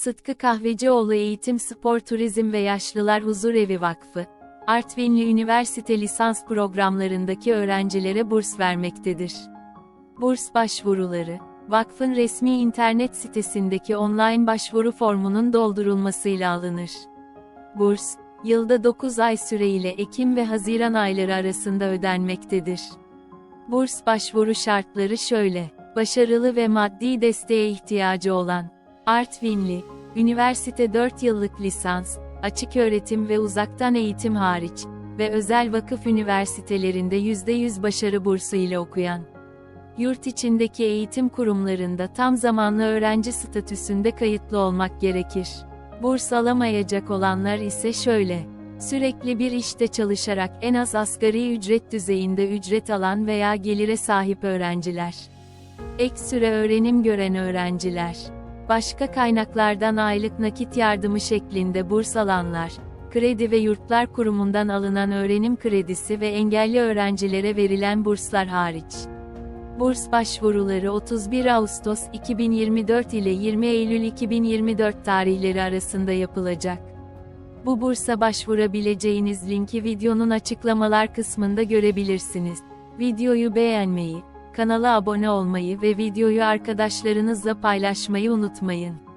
Sıtkı Kahvecioğlu Eğitim Spor Turizm ve Yaşlılar Huzur Evi Vakfı, Artvinli üniversite lisans programlarındaki öğrencilere burs vermektedir. Burs başvuruları, vakfın resmi internet sitesindeki online başvuru formunun doldurulmasıyla alınır. Burs, yılda 9 ay süreyle Ekim ve Haziran ayları arasında ödenmektedir. Burs başvuru şartları şöyle, başarılı ve maddi desteğe ihtiyacı olan, Artvinli, üniversite 4 yıllık lisans, açık öğretim ve uzaktan eğitim hariç ve özel vakıf üniversitelerinde %100 başarı bursu ile okuyan, yurt içindeki eğitim kurumlarında tam zamanlı öğrenci statüsünde kayıtlı olmak gerekir. Burs alamayacak olanlar ise şöyle, sürekli bir işte çalışarak en az asgari ücret düzeyinde ücret alan veya gelire sahip öğrenciler. Ek süre öğrenim gören öğrenciler. Başka kaynaklardan aylık nakit yardımı şeklinde burs alanlar, Kredi ve Yurtlar Kurumu'ndan alınan öğrenim kredisi ve engelli öğrencilere verilen burslar hariç. Burs başvuruları 31 Ağustos 2024 ile 20 Eylül 2024 tarihleri arasında yapılacak. Bu bursa başvurabileceğiniz linki videonun açıklamalar kısmında görebilirsiniz. Videoyu beğenmeyi, kanala abone olmayı ve videoyu arkadaşlarınızla paylaşmayı unutmayın.